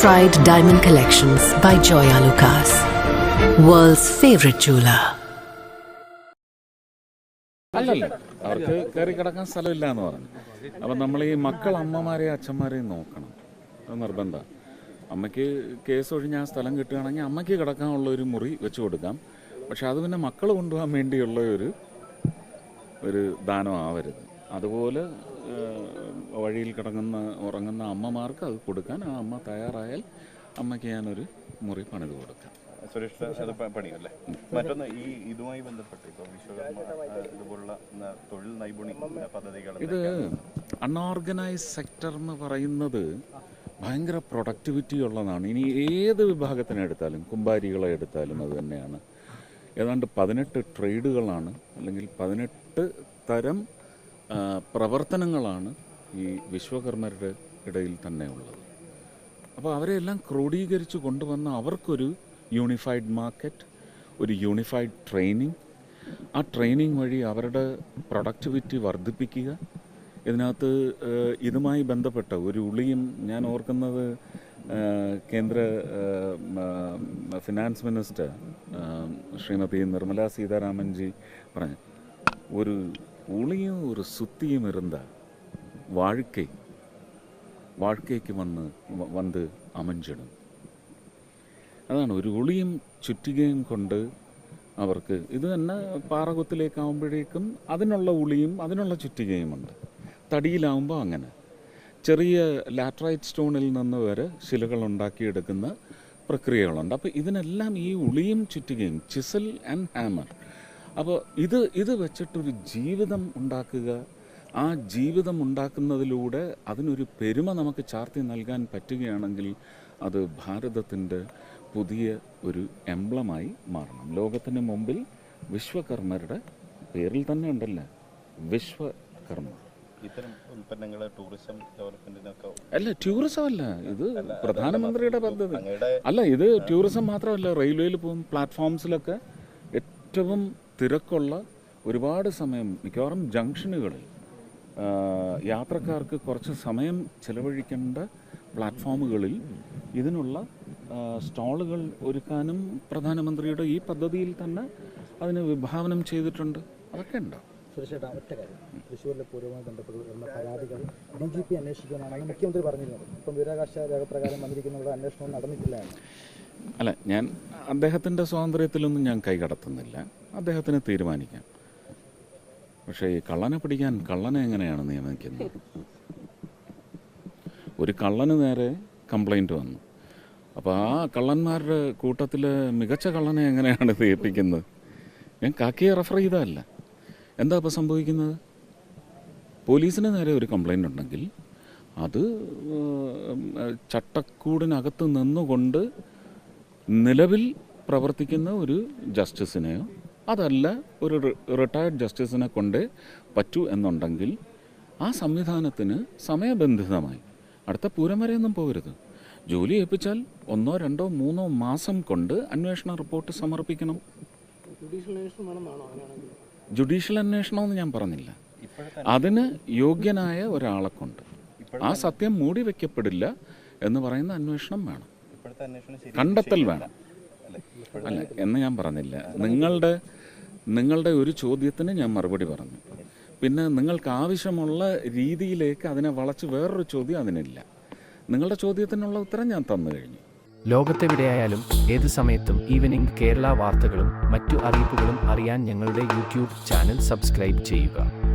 tried diamond collections by Joya Lucas, world's favorite jeweler. അല്ലല്ല അവർക്ക് കയറി കിടക്കാൻ സ്ഥലമില്ല എന്ന് പറഞ്ഞു. അപ്പം നമ്മൾ ഈ മക്കൾ അമ്മമാരെയും അച്ഛന്മാരെയും നോക്കണം. നിർബന്ധം. അമ്മയ്ക്ക് കേസ് ഒഴിഞ്ഞ് ആ സ്ഥലം കിട്ടുകയാണെങ്കിൽ അമ്മയ്ക്ക് കിടക്കാനുള്ള ഒരു മുറി വെച്ച് കൊടുക്കാം. പക്ഷെ അത് പിന്നെ മക്കൾ കൊണ്ടുപോകാൻ വേണ്ടിയുള്ള ഒരു ഒരു ദാനം ആവരുത്. അതുപോലെ വഴിയിൽ കിടങ്ങുന്ന ഉറങ്ങുന്ന അമ്മമാർക്ക് അത് കൊടുക്കാൻ ആ അമ്മ തയ്യാറായാൽ അമ്മയ്ക്ക് ഞാനൊരു മുറി പണിത് കൊടുക്കാം. സുരേഷ് അത് പ- പണിയല്ലേ? മറ്റൊന്ന് ഈ ഇതുമായി ബന്ധപ്പെട്ട് ഇപ്പോൾ വിശ്വകർമ്മ ആ, ഇതുപോലുള്ള തൊഴിൽ നൈപുണ്യ പദ്ധതികൾ ഇത് അൺഓർഗനൈസ് സെക്ടർ എന്ന് പറയുന്നത് ഭയങ്കര പ്രൊഡക്ടിവിറ്റി ഉള്ളതാണ്. ഇനി ഏത് വിഭാഗത്തിനെ എടുത്താലും കുമ്പാരികളെ എടുത്താലും അത് തന്നെയാണ്. ഏതാണ്ട് പതിനെട്ട് ട്രേഡുകളാണ് അല്ലെങ്കിൽ പതിനെട്ട് തരം പ്രവർത്തനങ്ങളാണ് ഈ വിശ്വകർമ്മരുടെ ഇടയിൽ തന്നെ ഉള്ളത്. അപ്പോൾ അവരെല്ലാം ക്രോഡീകരിച്ച് കൊണ്ടുവന്ന അവർക്കൊരു യൂണിഫൈഡ് മാർക്കറ്റ് ഒരു യൂണിഫൈഡ് ട്രെയിനിങ് ആ ട്രെയിനിങ് വഴി അവരുടെ പ്രൊഡക്ടിവിറ്റി വർദ്ധിപ്പിക്കുക. ഇതിനകത്ത് ഇതുമായി ബന്ധപ്പെട്ട ഒരു ഉളിയും ഞാൻ ഓർക്കുന്നത് കേന്ദ്ര ഫിനാൻസ് മിനിസ്റ്റർ ശ്രീമതി നിർമ്മല സീതാരാമൻജി പറഞ്ഞു ഒരു ഉളിയും ഒരു സുത്തിയും ഇരുന്ന വാഴ്ക്കை வாழ்க்கைக்கு വന്ന് വ- വന്ന് അമഞ്ചിടും അതാണ് ഒരു ഉളിയും ചുറ്റികയും കൊണ്ട് അവർക്ക് ഇത് തന്നെ പാറകുത്തിലേക്കാവുമ്പോഴേക്കും അതിനുള്ള ഉളിയും അതിനുള്ള ചുറ്റികയുമുണ്ട് തടിയിലാവുമ്പോൾ അങ്ങനെ ചെറിയ ലാറ്ററൈറ്റ് സ്റ്റോണിൽ നിന്ന് വരെ ശിലകൾ ഉണ്ടാക്കിയെടുക്കുന്ന പ്രക്രിയകളുണ്ട് അപ്പോൾ ഇതിനെല്ലാം ഈ ഉളിയും ചുറ്റികയും ചിസൽ ആൻഡ് ഹാമർ അപ്പോൾ ഇത് ഇത് വെച്ചിട്ടൊരു ജീവിതം ഉണ്ടാക്കുക ആ ജീവിതം ഉണ്ടാക്കുന്നതിലൂടെ അതിനൊരു പെരുമ നമുക്ക് ചാർത്തി നൽകാൻ പറ്റുകയാണെങ്കിൽ അത് ഭാരതത്തിന്റെ പുതിയ ഒരു എംബ്ലമായി മാറണം. ലോകത്തിന് മുമ്പിൽ വിശ്വകർമ്മരുടെ പേരിൽ തന്നെ ഉണ്ടല്ലേ? വിശ്വകർമ്മ. ഇത്തരം ഉൽപ്പന്നങ്ങൾ ടൂറിസം ഡെവലപ്മെന്റിനൊക്കെ അല്ല ടൂറിസം അല്ല. ഇത് പ്രധാനമന്ത്രിയുടെ പദ്ധതി. അല്ല ഇത് ടൂറിസം മാത്രമല്ല റെയിൽവേയിൽ പോകും പ്ലാറ്റ്ഫോംസിലൊക്കെ ഏറ്റവും തിരക്കുള്ള ഒരുപാട് സമയം മിക്കവാറും ജംഗ്ഷനുകളിൽ യാത്രക്കാർക്ക് കുറച്ച് സമയം ചെലവഴിക്കേണ്ട പ്ലാറ്റ്ഫോമുകളിൽ ഇതിനുള്ള സ്റ്റോളുകൾ ഒരുക്കാനും പ്രധാനമന്ത്രിയുടെ ഈ പദ്ധതിയിൽ തന്നെ അതിന് വിഭാവനം ചെയ്തിട്ടുണ്ട്. അതൊക്കെ ഉണ്ടോ. സുരക്ഷേട്ടാ ഒറ്റ കാര്യം. തൃശ്ശൂരിലെ പൂരവുമായി ബന്ധപ്പെട്ട് വരുന്ന പരാതികൾ ഡി ജി പി അന്വേഷിക്കുമെന്നാണ് അന്ന് മുഖ്യമന്ത്രി പറഞ്ഞിരുന്നത്. ഇപ്പം വിവരാകാശ രേഖപ്രകാരം വന്നിരിക്കുന്നവരുടെ അന്വേഷണം നടന്നിട്ടില്ല അല്ല ഞാൻ അദ്ദേഹത്തിന്റെ സ്വാതന്ത്ര്യത്തിലൊന്നും ഞാൻ കൈകടത്തുന്നില്ല അദ്ദേഹത്തിന് തീരുമാനിക്കാം. പക്ഷേ ഈ കള്ളനെ പിടിക്കാൻ കള്ളനെ എങ്ങനെയാണ് നിയമിക്കുന്നത്? ഒരു കള്ളന് നേരെ കംപ്ലൈന്റ് വന്നു. അപ്പോൾ ആ കള്ളന്മാരുടെ കൂട്ടത്തിൽ മികച്ച കള്ളനെ എങ്ങനെയാണ് തീർപ്പിക്കുന്നത് ഞാൻ കാക്കിയെ റെഫർ ചെയ്തതല്ല. എന്താ ഇപ്പോൾ സംഭവിക്കുന്നത്? പോലീസിന് നേരെ ഒരു കംപ്ലൈന്റ് ഉണ്ടെങ്കിൽ അത് ചട്ടക്കൂടിനകത്ത് നിന്നുകൊണ്ട് നിലവിൽ പ്രവർത്തിക്കുന്ന ഒരു ജസ്റ്റിസിനെയോ അതല്ല ഒരു റിട്ടയർഡ് ജസ്റ്റിസിനെ കൊണ്ട് പറ്റൂ എന്നുണ്ടെങ്കിൽ ആ സംവിധാനത്തിന് സമയബന്ധിതമായി അടുത്ത പൂരം വരെയൊന്നും പോകരുത്. ജോലി ഏൽപ്പിച്ചാൽ ഒന്നോ രണ്ടോ മൂന്നോ മാസം കൊണ്ട് അന്വേഷണ റിപ്പോർട്ട് സമർപ്പിക്കണം. ജുഡീഷ്യൽ അന്വേഷണമെന്ന് ഞാൻ പറഞ്ഞില്ല. അതിന് യോഗ്യനായ ഒരാളെ കൊണ്ട്. ആ സത്യം മൂടി വെക്കപ്പെടില്ല എന്ന് പറയുന്ന അന്വേഷണം വേണം. അന്വേഷണം കണ്ടെത്തൽ വേണം. അല്ല? എന്ന് ഞാൻ പറഞ്ഞില്ല. നിങ്ങളുടെ നിങ്ങളുടെ ഒരു ചോദ്യത്തിന് ഞാൻ മറുപടി പറഞ്ഞു. പിന്നെ നിങ്ങൾക്ക് ആവശ്യമുള്ള രീതിയിലേക്ക് അതിനെ വളച്ച് വേറൊരു ചോദ്യം അതിനില്ല. നിങ്ങളുടെ ചോദ്യത്തിനുള്ള ഉത്തരം ഞാൻ തന്നു കഴിഞ്ഞു. ലോകത്തെവിടെയായാലും ഏത് സമയത്തും ഈവനിംഗ് കേരള വാർത്തകളും മറ്റു അറിയിപ്പുകളും അറിയാൻ ഞങ്ങളുടെ യൂട്യൂബ് ചാനൽ സബ്സ്ക്രൈബ് ചെയ്യുക.